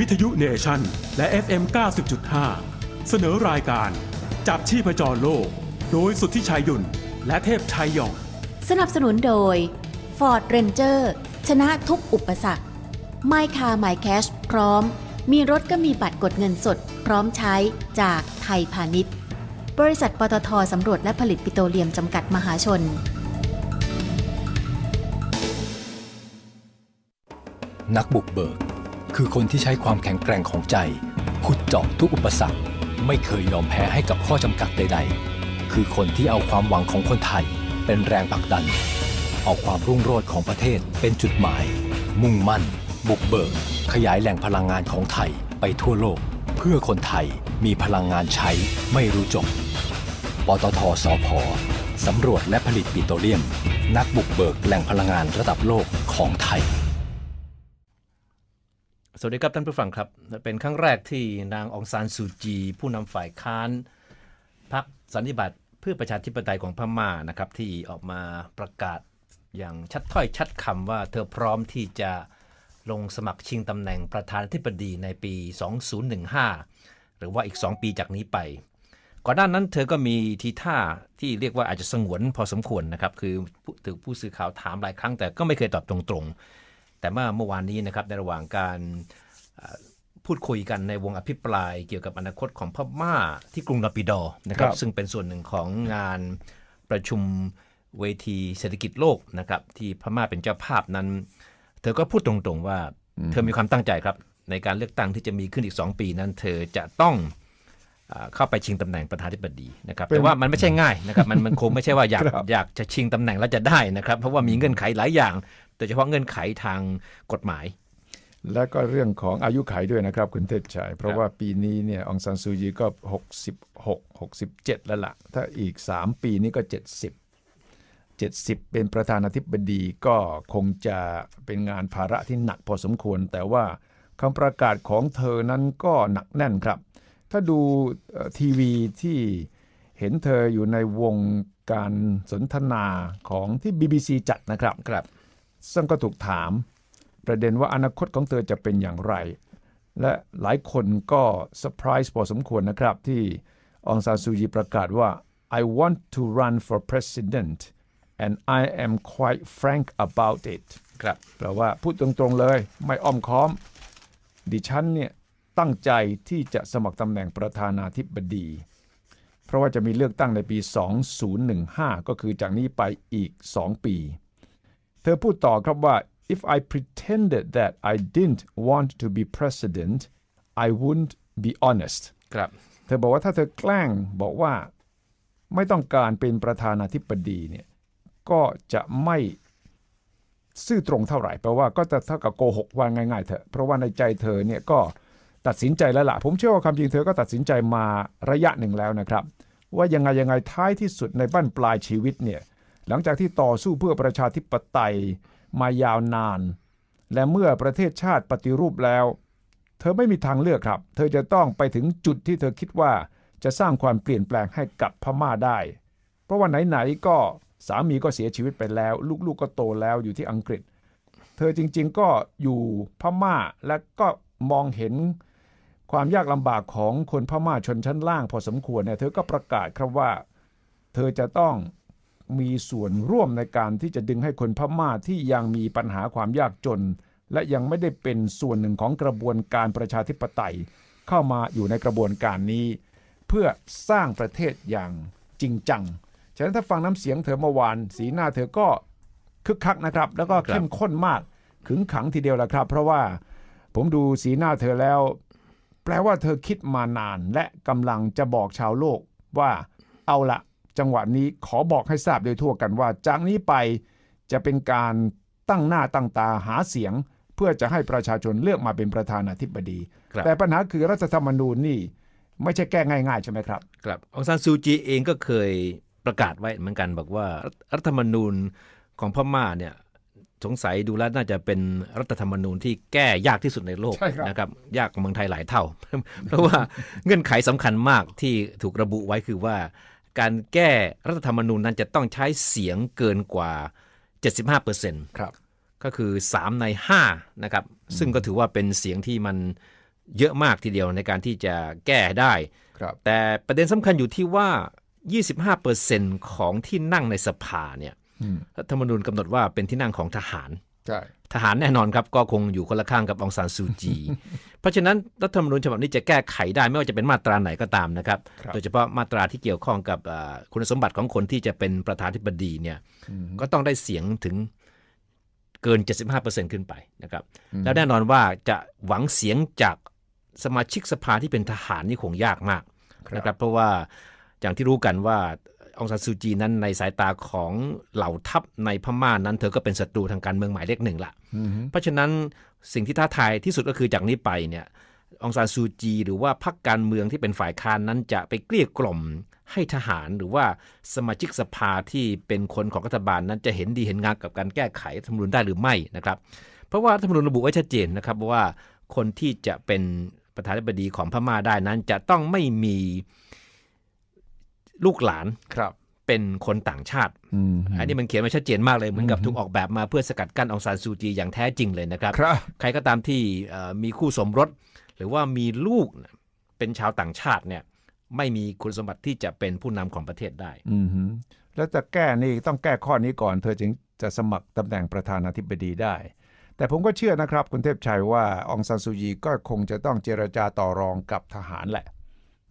วิทยุเนชั่น และ FM 90.5 เสนอรายการ จับชีพจรโลก โดยสุทธิชัยหยุ่นและเทพชัยหยอง สนับสนุนโดย Ford Ranger ชนะทุกอุปสรรค My Car My Cash พร้อม มีรถก็มีบัตรกดเงินสด พร้อมใช้จากไทยพาณิชย์ บริษัทปตทสำรวจและผลิตปิโตรเลียมจำกัดมหาชนนักบุกเบิก คือคนที่ใช้ความแข็งแกร่งของใจขุดเจาะทุกอุปสรรค ไม่เคยยอมแพ้ให้กับข้อจำกัดใด ๆ คือคนที่เอาความหวังของคนไทย เป็นแรงผลักดัน เอาความรุ่งโรจน์ของประเทศเป็นจุดหมาย มุ่งมั่น บุกเบิก ขยายแหล่งพลังงานของไทยไปทั่วโลก เพื่อคนไทยมีพลังงานใช้ไม่รู้จบปตทสพสำรวจและผลิตปิโตรเลียม นักบุกเบิกแหล่งพลังงานระดับโลกของไทย สวัสดีครับท่านผู้ฟังครับ เป็นครั้งแรกที่นางองซานซูจี ผู้นำฝ่ายค้านพรรคสันนิบัติเพื่อประชาธิปไตยของพม่านะครับ ที่ออกมาประกาศอย่างชัดถ้อยชัดคำว่าเธอพร้อมที่จะลงสมัครชิงตำแหน่งประธานาธิบดีในปี 2015 หรือว่าอีก 2 ปีจากนี้ไป ก่อนหน้านั้นเธอก็มีทีท่าที่เรียกว่าอาจจะสงวนพอสมควรนะครับ คือถือผู้สื่อข่าวถามหลายครั้งแต่ก็ไม่เคยตอบตรงๆ แต่เมื่อเมื่อวานนี้นะครับในระหว่างการเอ่อพูดคุยกันในวงอภิปรายเกี่ยวกับอนาคตของพม่าที่กรุงนาปิดอร์นะครับครับ ซึ่งเป็นส่วนหนึ่งของงานประชุมเวทีเศรษฐกิจโลกนะครับ ที่พม่าเป็นเจ้าภาพนั้น เธอก็พูดตรงๆว่า เธอมีความตั้งใจครับ ในการเลือกตั้งที่จะมีขึ้นอีก 2 ปีนั้น เธอจะต้องอ่า เข้าไปชิงตำแหน่งประธานาธิบดีนะครับเป็นแต่ว่ามันไม่ใช่ง่ายนะครับมันมันคงไม่ใช่ว่าอยากครับอยากจะชิงตำแหน่งแล้วจะได้นะครับ เพราะว่ามีเงื่อนไขหลายอย่างโดยเฉพาะเงื่อนไขทางกฎหมาย และก็เรื่องของอายุไขด้วยนะครับคุณเทพชัยเพราะว่าปีนี้เนี่ยองซานซูจีก็ 66 67 แล้วล่ะ ถ้าอีก 3 ปีนี้ก็ 70 70 เป็นประธานาธิบดีก็คงจะเป็นงานภาระที่หนักพอสมควร แต่ว่าคำประกาศของเธอนั้นก็หนักแน่นครับ ถ้าดูเอ่อทีวีที่เห็นเธออยู่ในวงการสนทนาของที่ BBC จัดนะครับครับ ซึ่งก็ถูกถามประเด็นว่าอนาคตของเธอจะเป็นอย่างไร และหลายคนก็เซอร์ไพรส์พอสมควรนะครับ ที่องซานซูจีประกาศว่า I want to run for president and I am quite frank about it ครับแปลว่าพูดตรงๆเลย ไม่อ้อมค้อม ดิฉันเนี่ย ตั้งใจที่จะสมัครตำแหน่งประธานาธิบดี เพราะว่าจะมีเลือกตั้งในปี 2015 ก็คือจากนี้ไปอีก 2 ปี เธอพูดต่อครับว่า if I pretended that I didn't want to be president I wouldn't be honest ครับ เธอบอกว่าถ้าเธอแกล้งบอกว่าไม่ต้องการเป็นประธานาธิบดีเนี่ยก็จะไม่ซื่อตรงเท่าไหร่แปลว่าก็จะเท่ากับโกหกว่าง่ายๆเถอะเพราะว่าในใจเธอเนี่ยก็ ตัดสินใจแล้วล่ะผมเชื่อว่าความจริงเธอก็ตัดสินใจมาระยะหนึ่งแล้วนะครับ ว่ายังไงยังไงท้ายที่สุดในบั้นปลายชีวิตเนี่ยหลังจากที่ต่อสู้เพื่อประชาธิปไตยมายาวนาน และเมื่อประเทศชาติปฏิรูปแล้ว เธอไม่มีทางเลือกครับ เธอจะต้องไปถึงจุดที่เธอคิดว่าจะสร้างความเปลี่ยนแปลงให้กับพม่าได้ เพราะว่าไหนๆก็สามีก็เสียชีวิตไปแล้ว ลูกๆก็โตแล้วอยู่ที่อังกฤษ เธอจริงๆก็อยู่พม่าและก็มองเห็น ความยากลำบากของคนพม่าชนชั้นล่างพอสมควรเนี่ยเธอก็ประกาศครับว่า เธอจะต้องมีส่วนร่วมในการที่จะดึงให้คนพม่าที่ยังมีปัญหาความยากจน และยังไม่ได้เป็นส่วนหนึ่งของกระบวนการประชาธิปไตย เข้ามาอยู่ในกระบวนการนี้ เพื่อสร้างประเทศอย่างจริงจังฉะนั้นถ้าฟังน้ำเสียงเธอเมื่อวาน สีหน้าเธอก็คึกคักนะครับ แล้วก็เข้มข้นมากขึงขังทีเดียวแหละครับ เพราะว่าผมดูสีหน้าเธอแล้ว แปลว่าเธอคิดมานานและกำลังจะบอกชาวโลกว่าเอาละจังหวะนี้ขอบอกให้ทราบโดยทั่วกันว่า จากนี้ไปจะเป็นการตั้งหน้าตั้งตาหาเสียง เพื่อจะให้ประชาชนเลือกมาเป็นประธานาธิบดีครับแต่ปัญหาคือรัฐธรรมนูญนี่ไม่ใช่แก้ง่ายๆใช่ไหมครับ ครับองซานซูจีเองก็เคยประกาศไว้เหมือนกันบอกว่ารัฐธรรมนูญของพม่าเนี่ย สงสัยดูแล้วน่าจะเป็นรัฐธรรมนูญที่แก้ยากที่สุดในโลกใช่ครับนะครับ ยากกว่าเมืองไทยหลายเท่า เพราะว่าเงื่อนไขสำคัญมากที่ถูกระบุไว้คือว่า การแก้รัฐธรรมนูญนั้นจะต้องใช้เสียงเกินกว่า 75เปอร์เซ็นต์ครับก็คือ 3 ใน5นะครับซึ่งก็ถือว่าเป็นเสียงที่มันเยอะมากทีเดียวในการที่จะแก้ได้ครับแต่ประเด็นสำคัญอยู่ที่ว่า 25%ของที่นั่งในสภาเนี่ยอืม รัฐธรรมนูญกำหนดว่าเป็นที่นั่งของทหารใช่ทหารแน่นอนครับก็คงอยู่คนละข้างกับองซานซูจี เพราะฉะนั้นรัฐธรรมนูญฉบับนี้จะแก้ไขได้ไม่ว่าจะเป็นมาตราไหนก็ตามนะครับครับโดยเฉพาะมาตราที่เกี่ยวข้องกับอ่าคุณสมบัติของคนที่จะเป็นประธานธิบดีเนี่ยก็ต้องได้เสียงถึงเกิน 75%ขึ้นไปนะครับ แล้วแน่นอนว่าจะหวังเสียงจากสมาชิกสภาที่เป็นทหารนี่คงยากมากครับนะครับ เพราะว่าอย่างที่รู้กันว่า องซานซูจีนั้นในสายตาของเหล่าทัพในพม่านั้นเธอก็เป็นศัตรูทางการเมืองหมายเลขหนึ่งละอืมเพราะฉะนั้นสิ่งที่ท้าทายที่สุดก็คือจากนี้ไปเนี่ยองซานซูจี หรือว่าพรรคการเมืองที่เป็นฝ่ายค้านนั้นจะไปเกลี้ยกล่อมให้ทหารหรือว่าสมาชิกสภาที่เป็นคนของรัฐบาลนั้นจะเห็นดีเห็นงามกับการแก้ไขรัฐธรรมนูญได้หรือไม่นะครับ เพราะว่ารัฐธรรมนูญระบุไว้ชัดเจนนะครับว่าคนที่จะเป็นประธานาธิบดีของพม่าได้นั้นจะต้องไม่มี ลูกหลานครับ เป็นคนต่างชาติอืมอันนี้มันเขียนไว้ชัดเจนมากเลยเหมือนกับถูกออกแบบมาเพื่อสกัดกั้นองซานซูจีอย่างแท้จริงเลยนะครับครับใครก็ตามที่เอ่อมีคู่สมรส หรือว่ามีลูกเป็นชาวต่างชาติเนี่ยไม่มีคุณสมบัติที่จะเป็นผู้นำของประเทศได้อืมฮึแล้วจะแก้นี่ต้องแก้ข้อนี้ก่อน เธอจึงจะสมัครตำแหน่งประธานาธิบดีได้ แต่ผมก็เชื่อนะครับ คุณเทพชัยว่าองซานซูยีก็คงจะต้องเจรจาต่อรองกับทหารแหละ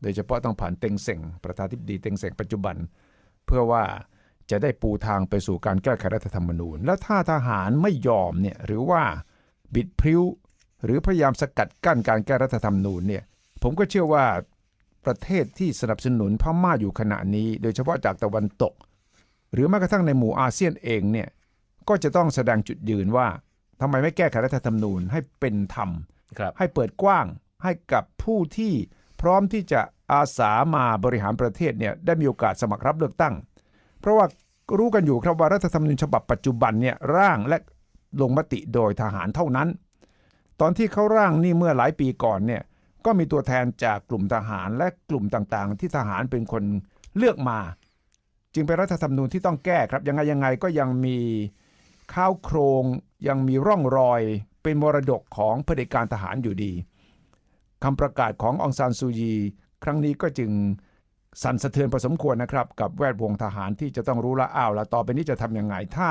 โดยเฉพาะต้องผ่านเต็งเซ็งประธานาธิบดีเต็งเซ็งปัจจุบัน เพื่อว่าจะได้ปูทางไปสู่การแก้ไขรัฐธรรมนูญ แล้วถ้าทหารไม่ยอมเนี่ยหรือว่าบิดพริ้ว หรือพยายามสกัดกั้นการแก้รัฐธรรมนูญเนี่ยผมก็เชื่อว่าประเทศที่สนับสนุนพม่าอยู่ขณะนี้ โดยเฉพาะจากตะวันตก หรือแม้กระทั่งในหมู่อาเซียนเองเนี่ยก็จะต้องแสดงจุดยืนว่าทำไมไม่แก้ไขรัฐธรรมนูญให้เป็นธรรมครับให้เปิดกว้างให้กับผู้ที่ พร้อมที่จะอาสามาบริหารประเทศเนี่ยได้มีโอกาสสมัครรับเลือกตั้ง เพราะว่ารู้กันอยู่ครับว่ารัฐธรรมนูญฉบับปัจจุบันเนี่ยร่างและลงมติโดยทหารเท่านั้น ตอนที่เขาร่างนี่เมื่อหลายปีก่อนเนี่ยก็มีตัวแทนจากกลุ่มทหารและกลุ่มต่างๆ ที่ทหารเป็นคนเลือกมา จึงเป็นรัฐธรรมนูญที่ต้องแก้ครับยังไงยังไงก็ยังมีข้าวโครงยังมีร่องรอยเป็นมรดกของเผด็จการทหารอยู่ดี คำประกาศขององซานซูยี ครั้งนี้ก็จึงสั่นสะเทือนพอสมควรนะครับ กับแวดวงทหารที่จะต้องรู้ละอ้าวล้วต่อไปนี้จะทำยังไงถ้า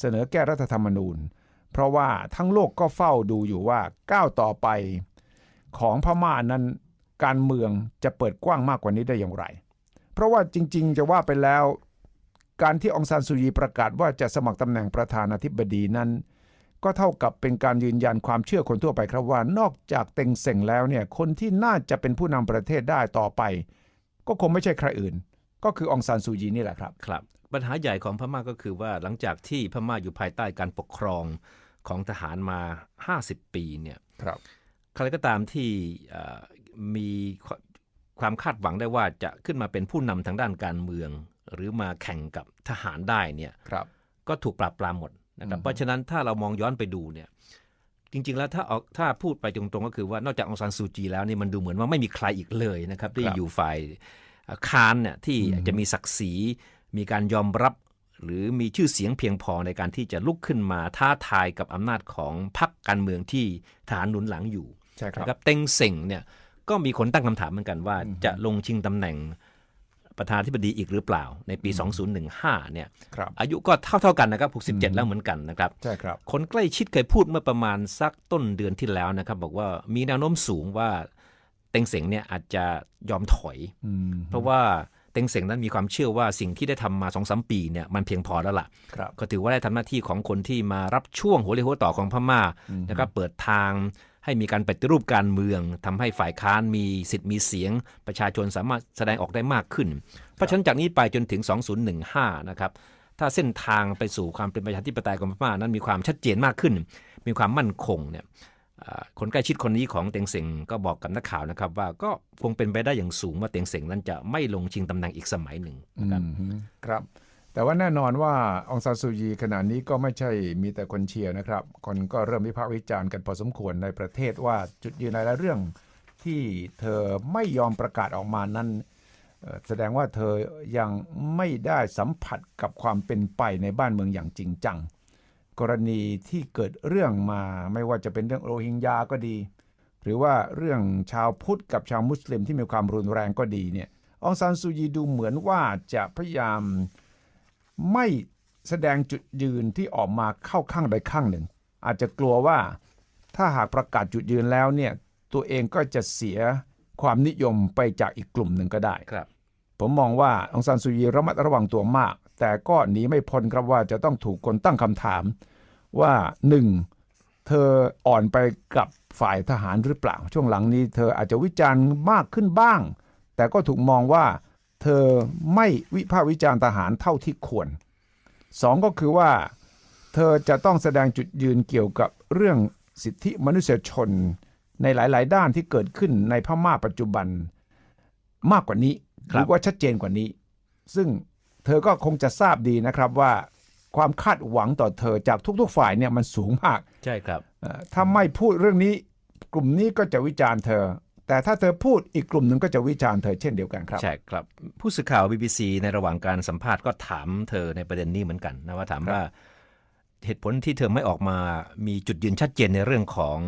เสนอแก้รัฐธรรมนูญ เพราะว่าทั้งโลกก็เฝ้าดูอยู่ว่าก้าวต่อไป ของพม่านั้นการเมืองจะเปิดกว้างมากกว่านี้ได้อย่างไร เพราะว่าจริง ๆ จะว่าไปแล้ว การที่องซานซูยีประกาศว่าจะสมัครตำแหน่งประธานาธิบดีนั้น ก็เท่ากับเป็นการยืนยันความเชื่อคนทั่วไปครับว่านอกจากเต็งเซ็งแล้วเนี่ยคนที่น่าจะเป็นผู้นำประเทศได้ต่อไป ก็คงไม่ใช่ใครอื่น ก็คือองซานซูยีนี่แหละครับครับ ปัญหาใหญ่ของพม่าก็คือว่าหลังจากที่พม่าอยู่ภายใต้การปกครองของทหารมา 50 ปีเนี่ยครับใครก็ตามที่เอ่อมีความคาดหวังได้ว่าจะขึ้นมาเป็นผู้นำทางด้านการเมือง หรือมาแข่งกับทหารได้เนี่ยครับก็ถูกปราบปรามหมด นะครับอืมเพราะฉะนั้นถ้าเรามองย้อนไปดูเนี่ยจริง ๆ แล้วถ้าออกถ้าพูดไปตรงๆ ก็คือว่านอกจากองซานซูจีแล้วนี่มันดูเหมือนว่าไม่มีใครอีกเลยนะครับ ที่อยู่ฝ่ายเอ่อค้านเนี่ยที่จะมีศักดิ์ศรีมีการยอมรับหรือมีชื่อเสียงเพียงพอในการที่จะลุกขึ้นมาท้าทายกับอำนาจของพรรคการเมืองที่ทหารหนุนหลังอยู่ใช่ครับนะครับเต็งเซ็งเนี่ยก็มีคนตั้งคำถามเหมือนกันว่าจะลงชิงตำแหน่ง ประธานาธิบดีอีกหรือเปล่า ในปี 2015 เนี่ยครับอายุก็เท่าๆกันนะครับ 67 แล้วเหมือนกันนะครับใช่ครับ คนใกล้ชิดเคยพูดเมื่อประมาณสักต้นเดือนที่แล้วนะครับ บอกว่ามีแนวโน้มสูงว่าเต็งเสงเนี่ยอาจจะยอมถอยอืมเพราะว่าเต็งเสงนั้นมีความเชื่อว่าสิ่งที่ได้ทำมา2อสปีเนี่ยมันเพียงพอแล้วล่ะครับก็ถือว่าได้ทำหน้าที่ของคนที่มารับช่วงหัวเรียวหัวต่อของพม่านะครับเปิดทาง ให้มีการปฏิรูปการเมืองทำให้ฝ่ายค้านมีสิทธิ์มีเสียง ประชาชนสามารถแสดงออกได้มากขึ้น เพราะฉะนั้นจากนี้ไปจนถึง 2015 นะครับถ้าเส้นทางไปสู่ความเป็นประชาธิปไตยของพม่านั้นมีความชัดเจนมากขึ้น มีความมั่นคงเนี่ยคนใกล้ชิดคนนี้ของเต็งเสงก็บอกกับนักข่าวนะครับ ว่าก็คงเป็นไปได้อย่างสูงว่าเต็งเสงนั้นจะไม่ลงชิงตำแหน่งอีกสมัยหนึ่งนะครับครับ แต่ว่าแน่นอนว่าองซานซูยีขณะนี้ก็ไม่ใช่มีแต่คนเชียร์นะครับ คนก็เริ่มวิพากษ์วิจารณ์กันพอสมควรในประเทศว่าจุดยืนในหลายเรื่องที่เธอไม่ยอมประกาศออกมานั้น แสดงว่าเธอยังไม่ได้สัมผัสกับความเป็นไปในบ้านเมืองอย่างจริงจัง กรณีที่เกิดเรื่องมาไม่ว่าจะเป็นเรื่องโรฮิงญาก็ดี หรือว่าเรื่องชาวพุทธกับชาวมุสลิมที่มีความรุนแรงก็ดีเนี่ยองซานซูยีดูเหมือนว่าจะพยายาม ไม่แสดงจุดยืนที่ออกมาเข้าข้างใดข้างหนึ่ง อาจจะกลัวว่าถ้าหากประกาศจุดยืนแล้วเนี่ยตัวเองก็จะเสียความนิยมไปจากอีกกลุ่มหนึ่งก็ได้ครับ ผมมองว่าองซานซูยีระมัดระวังตัวมาก แต่ก็หนีไม่พ้นครับว่าจะต้องถูกคนตั้งคำถามว่าหนึ่งเธออ่อนไปกับฝ่ายทหารหรือเปล่า ช่วงหลังนี้เธออาจจะวิจารณ์มากขึ้นบ้าง แต่ก็ถูกมองว่า เธอไม่วิพากษ์วิจารณ์ทหารเท่าที่ควรสองก็คือว่า เธอจะต้องแสดงจุดยืนเกี่ยวกับเรื่องสิทธิมนุษยชนในหลาย ๆ ด้านที่เกิดขึ้นในพม่าปัจจุบันมากกว่านี้หครับรือว่าชัดเจนกว่านี้ ซึ่งเธอก็คงจะทราบดีนะครับว่าความคาดหวังต่อเธอจากทุก ๆ ฝ่ายเนี่ยมันสูงมาก ใช่ครับเอ่อถ้าไม่พูดเรื่องนี้ กลุ่มนี้ก็จะวิจารณ์เธอ แต่ถ้าเธอพูดอีกกลุ่มหนึ่งก็จะวิจารณ์เธอเช่นเดียวกันครับ ใช่ครับ ผู้สื่อข่าว BBC ในระหว่างการสัมภาษณ์ก็ถามเธอในประเด็นนี้เหมือนกันนะว่าถามว่าเหตุผลที่เธอไม่ออกมามีจุดยืนชัดเจนในเรื่องของ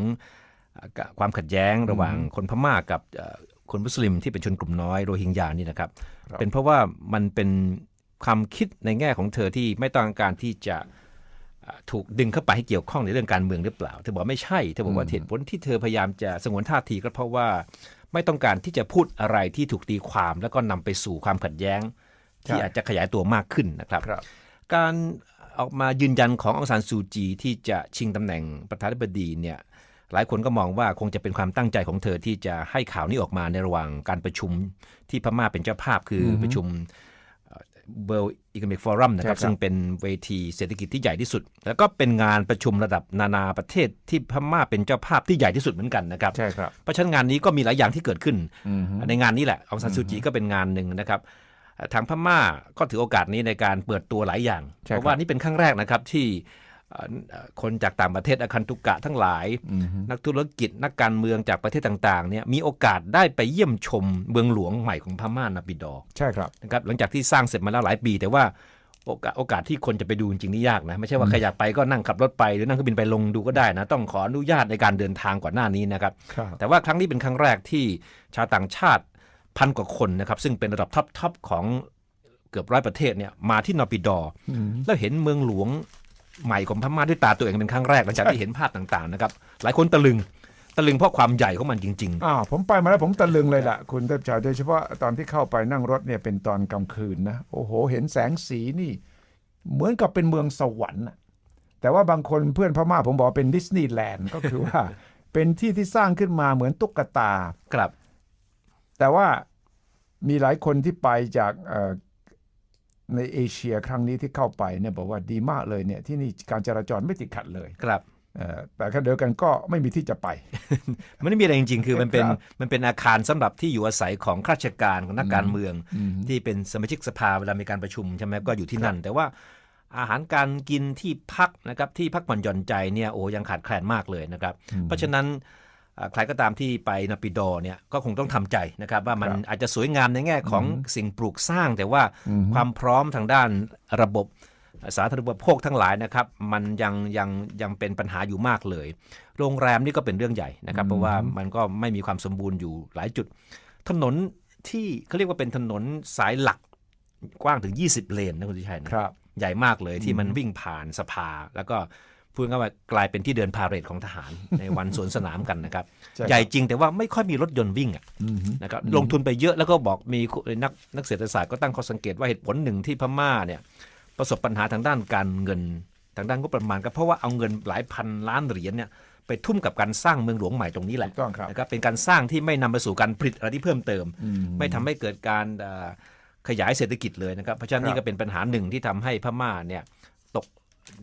เอ่อความขัดแย้งระหว่างคนพม่ากับเอ่อคนมุสลิมที่เป็นชนกลุ่มน้อยโรฮิงญานี่นะครับครับ เป็นเพราะว่ามันเป็นความคิดในแง่ของเธอที่ไม่ต้องการที่จะเอ่อ ถูกดึงเข้าไปให้เกี่ยวข้องในเรื่องการเมืองหรือเปล่า เธอบอกไม่ใช่ เธอบอกว่าเหตุผลที่เธอพยายามจะสงวนท่าทีก็เพราะว่าไม่ต้องการที่จะพูดอะไรที่ถูกตีความ แล้วก็นำไปสู่ความขัดแย้ง ที่ใช่อาจจะขยายตัวมากขึ้นนะครับครับการออกมายืนยันขององซานซูจีที่จะชิงตำแหน่งประธานาธิบดีเนี่ยหลายคนก็มองว่าคงจะเป็นความตั้งใจของเธอที่จะให้ข่าวนี้ออกมาในระหว่างการประชุมที่พม่าเป็นเจ้าภาพคืออประชุม World Economic Forum นะครับใช่ครับ ซึ่งเป็นเวทีเศรษฐกิจที่ใหญ่ที่สุด แล้วก็เป็นงานประชุมระดับนานาประเทศที่พม่าเป็นเจ้าภาพที่ใหญ่ที่สุดเหมือนกันนะครับใช่ครับเพราะฉะนั้นงานนี้ก็มีหลายอย่างที่เกิดขึ้นอืมฮึในงานนี้แหละองซานซูจีก็เป็นงานหนึ่งนะครับเอ่อทางพม่าก็ถือโอกาสนี้ในการเปิดตัวหลายอย่างใช่เพครับราะว่านี่เป็นครั้งแรกนะครับที่เอ่อเอ่อ คนจากต่างประเทศอคันตุกะทั้งหลายอืมฮึนักธุรกิจนักการเมืองจากประเทศต่างๆเนี่ยมีโอกาสได้ไปเยี่ยมชมเมืองหลวงใหม่ของพม่านาปิดอร์ใช่ครับนะครับหลังจากที่สร้างเสร็จมาแล้วหลายปี แต่ว่าโอกาสโอกาสที่คนจะไปดูจริงๆนี่ยากนะไม่ใช่ว่าใครอยากไปก็นั่งขับรถไปหรือนั่งเครื่องบินไปลงดูก็ได้นะ ต้องขออนุญาตในการเดินทางก่อนหน้านี้นะครับครับแต่ว่าครั้งนี้เป็นครั้งแรกที่ชาวต่างชาติพันกว่าคนนะครับ ซึ่งเป็นระดับท็อปทอปของเกือบร้อยประเทศเนี่ยมาที่นอปิดอร์อืมแล้วเห็นเมืองหลวง ใหม่ของพม่าด้วยตาตัวเองเป็นครั้งแรกหลังจากที่เห็นภาพต่างๆนะครับหลายคนตะลึงตะลึงเพราะความใหญ่ของมันจริงอ่าผมไปมาแล้วผมตะลึงเลยล่ะ คุณเทพชายโดยเฉพาะตอนที่เข้าไปนั่งรถเนี่ยเป็นตอนกลางคืนนะโอ้โห เห็นแสงสีนี่ เหมือนกับเป็นเมืองสวรรค์น่ะแต่ว่าบางคนเพื่อนพม่าผมบอกว่าเป็นดิสนีย์แลนด์ก็คือว่า เป็นที่ที่สร้างขึ้นมาเหมือนตุ๊กตาๆครับ แต่ว่ามีหลายคนที่ไปจากเอ่อ ในเอเชียครั้งนี้ที่เข้าไปเนี่ยบอกว่าดีมากเลยเนี่ยที่นี่การจราจรไม่ติดขัดเลยครับเอ่อแต่ขณะเดียวกันก็ไม่มีที่จะไป มันไม่มีอะไรจริง ๆ คือมันเป็นครับมันเป็นอาคารสำหรับที่อยู่อาศัยของข้าราชการของนักการเมืองอืมที่เป็นสมาชิกสภาเวลามีการประชุมใช่ไหมก็อยู่ที่นั่น แต่ว่าอาหารการกินที่พักนะครับที่พักผ่อนหย่อนใจเนี่ยโอ้ยังขาดแคลนมากเลยนะครับ เพราะฉะนั้นอ่า ใครก็ตามที่ไปนาปิดอร์เนี่ยก็คงต้องทำใจนะครับ ว่ามันครับอาจจะสวยงามในแง่ของสิ่งปลูกสร้าง แต่ว่าอืมความพร้อมทางด้านระบบสาธารณูปโภคทั้งหลายนะครับ มันยังยังยังเป็นปัญหาอยู่มากเลย โรงแรมนี่ก็เป็นเรื่องใหญ่นะครับ เพราะว่ามันก็ไม่มีความสมบูรณ์อยู่หลายจุด ถนนที่เขาเรียกว่าเป็นถนนสายหลักกว้างถึง 20 เลนนะคุณทิชัยนะครับ ใหญ่มากเลยที่มันวิ่งผ่านสภาแล้วก็ พูดง่ายๆว่ากลายเป็นที่เดินพาเหรดของทหารในวันสวนสนามกันนะครับใช่ครับใหญ่จริงแต่ว่าไม่ค่อยมีรถยนต์วิ่งอะอืมฮึนะครับลงทุนไปเยอะแล้วก็บอกมีนักนักเศรษฐศาสตร์ก็ตั้งข้อสังเกตว่าเหตุผลหนึ่งที่พม่าเนี่ยประสบปัญหาทางด้านการเงินทางด้านงบประมาณก็เพราะว่าเอาเงินหลายพันล้านเหรียญเนี่ยไปทุ่มกับการสร้างเมืองหลวงใหม่ตรงนี้แหละถูกต้องครับนะครับเป็นการสร้างที่ไม่นำไปสู่การผลิตอะไรที่เพิ่มเติมอืมไม่ทำให้เกิดการเอ่อขยายเศรษฐกิจเลยนะครับเพราะฉะนั้นครับนี่ก็เป็นปัญหาหนึ่งที่ทำให้พม่าเนี่ยตก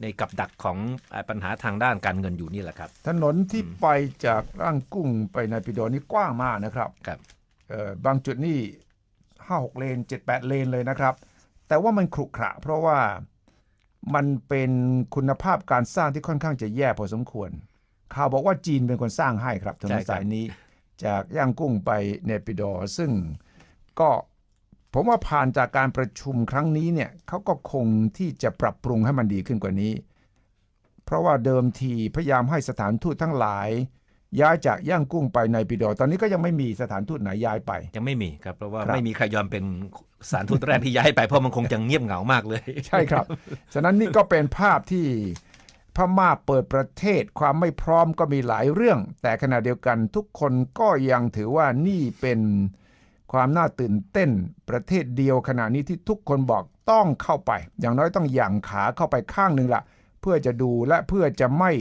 ในกับดักของเอ่อปัญหาทางด้านการเงินอยู่นี่แหละครับ ถนนที่ไปจากร่างกุ้งไปในปิโดรนี่กว้างมากนะครับครับเอ่อบางจุดนี่ห้าหกเลนเจ็ดแปดเลนเลยนะครับ แต่ว่ามันขรุขระเพราะว่ามันเป็นคุณภาพการสร้างที่ค่อนข้างจะแย่พอสมควร ข่าวบอกว่าจีนเป็นคนสร้างให้ครับถนใช่นครับสายนี้ จากย่างกุ้งไปเนปิดอร์ซึ่งก็ ผมว่าผ่านจากการประชุมครั้งนี้เนี่ยเขาก็คงที่จะปรับปรุงให้มันดีขึ้นกว่านี้ เพราะว่าเดิมทีพยายามให้สถานทูตทั้งหลาย ย้ายจากย่างกุ้งไปในปิโดตอนนี้ก็ยังไม่มีสถานทูตไหนย้ายไป ยังไม่มีครับเพราะว่าครับไม่มีใครยอมเป็นสารทูตแรกที่ย้ายไปเพราะมันคงจะเงียบเหงามากเลย ใช่ครับ ฉะนั้นนี่ก็เป็นภาพที่พม่าเปิดประเทศความไม่พร้อมก็มีหลายเรื่อง แต่ขณะเดียวกันทุกคนก็ยังถือว่านี่เป็น ความน่าตื่นเต้น ประเทศเดียวขณะนี้ที่ทุกคนบอกต้องเข้าไป อย่างน้อยต้องหยั่งขาเข้าไปข้างหนึ่งละเพื่อจะดูและเพื่อจะไม่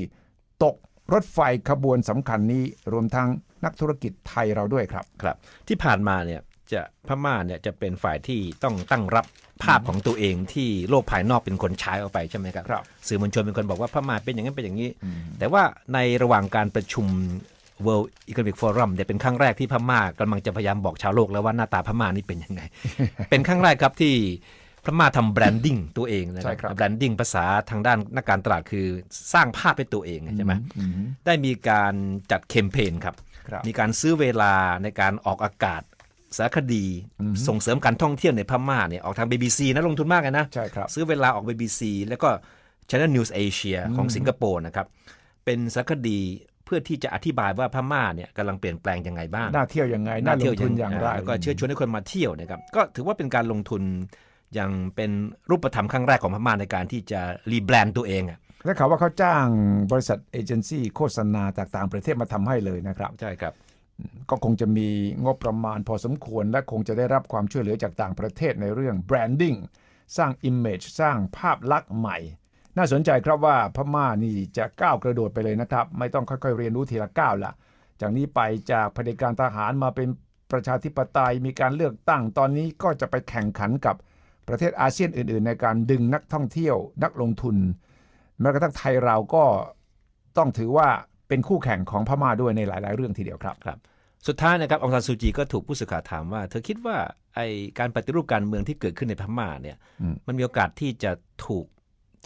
ตกรถไฟขบวนสำคัญนี้รวมทั้งนักธุรกิจไทยเราด้วยครับครับ ที่ผ่านมาเนี่ยจะพม่าเนี่ยจะเป็นฝ่ายที่ต้องตั้งรับภาพของตัวเองที่โลกภายนอกเป็นคนใช้ออกไปใช่ไหมครับครับสื่อมวลชนเป็นคนบอกว่าพม่าเป็นอย่างนั้นเป็นอย่างนี้ แต่ว่าในระหว่างการประชุม World Economic Forum เนี่ยเป็นครั้งแรกที่พม่ากำลังจะพยายามบอกชาวโลกแล้วว่าหน้าตาพม่านี่เป็นยังไง เป็นครั้งแรกครับที่พม่าทำแบรนดิ้งตัวเองนะใช่ครับแบรนดิ้งภาษาทางด้านนักการตลาดคือสร้างภาพให้ตัวเองใช่ไหมอืมได้มีการจัดแคมเปญครับครับ มีการซื้อเวลาในการออกอากาศสารคดีส่งเสริมการท่องเที่ยวในพม่าเนี่ยออกทาง BBC นะลงทุนมากเลยนะใช่ครับซื้อเวลาออก BBC แล้วก็ Channel News Asia ของสิงคโปร์นะครับเป็นสารคดีเพื่อที่จะอธิบายว่าพม่าเนี่ยกำลังเปลี่ยนแปลงยังไงบ้างน่าเที่ยวยังไงน่าลงทุนอย่างไรแล้วก็เชื้อชวนให้คนมาเที่ยวนะครับก็ถือว่าเป็นการลงทุนอย่างเป็นรูปธรรมครั้งแรกของพม่าในการที่จะรีแบรนด์ตัวเองอะได้ข่าวว่าเขาจ้างบริษัทเอเจนซี่โฆษณาจากต่างประเทศมาทำให้เลยนะครับใช่ครับ ก็คงจะมีงบประมาณพอสมควร และคงจะได้รับความช่วยเหลือจากต่างประเทศในเรื่องแบรนดิ้งสร้าง Image สร้างภาพลักษณ์ใหม่ น่าสนใจครับว่าพม่านี่จะก้าวกระโดดไปเลยนะครับ ไม่ต้องค่อยๆเรียนรู้ทีละก้าวละจากนี้ไปจากเผด็จการทหารมาเป็นประชาธิปไตยมีการเลือกตั้งตอนนี้ก็จะไปแข่งขันกับประเทศอาเซียนอื่น ๆ ในการดึงนักท่องเที่ยว นักลงทุนแม้กระทั่งไทยเราก็ต้องถือว่าเป็นคู่แข่งของพม่าด้วยในหลาย ๆ เรื่องทีเดียวครับครับ สุดท้ายนะครับองซานซูจีก็ถูกผู้สื่อข่าวถามว่า เธอคิดว่าไอการปฏิรูปการเมืองที่เกิดขึ้นในพม่าเนี่ยอืมมันมีโอกาสที่จะถูก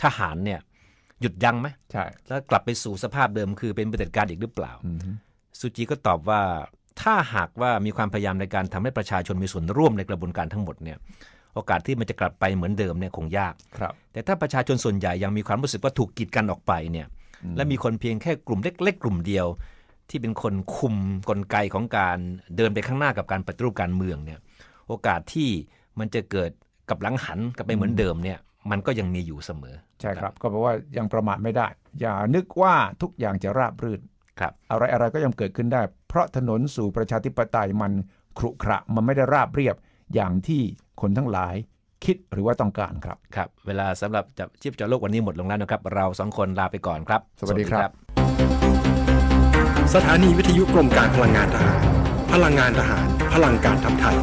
ทหารเนี่ยหยุดยั้งไหมใช่แล้วกลับไปสู่สภาพเดิมคือเป็นปฏิบัติการอีกหรือเปล่าอืมซูจีก็ตอบว่าถ้าหากว่ามีความพยายามในการทำให้ประชาชนมีส่วนร่วมในกระบวนการทั้งหมดเนี่ยโอกาสที่มันจะกลับไปเหมือนเดิมเนี่ยคงยาก ครับ แต่ถ้าประชาชนส่วนใหญ่ยังมีความรู้สึกว่าถูกกีดกันออกไปเนี่ยและมีคนเพียงแค่กลุ่มเล็ก ๆ กลุ่มเดียว ที่เป็นคนคุมกลไกของการเดินไปข้างหน้ากับการปฏิรูปการเมืองเนี่ยโอกาสที่มันจะเกิดกับหลังหันกลับไปเหมือนเดิมเนี่ย มันก็ยังมีอยู่เสมอ ใช่ครับ ก็แปลว่ายังประมาทไม่ได้ อย่านึกว่าทุกอย่างจะราบรื่นครับอะไรอะไรก็ยังเกิดขึ้นได้ เพราะถนนสู่ประชาธิปไตยมันขรุขระมันไม่ได้ราบเรียบอย่างที่คนทั้งหลายคิดหรือว่าต้องการครับครับ เวลาสำหรับจับชีพจรโลกวันนี้หมดลงแล้วนะครับ เราสองคนลาไปก่อนครับ สวัสดีครับ สถานีวิทยุกรมการพลังงานทหาร พลังงานทหาร พลังการทำไทย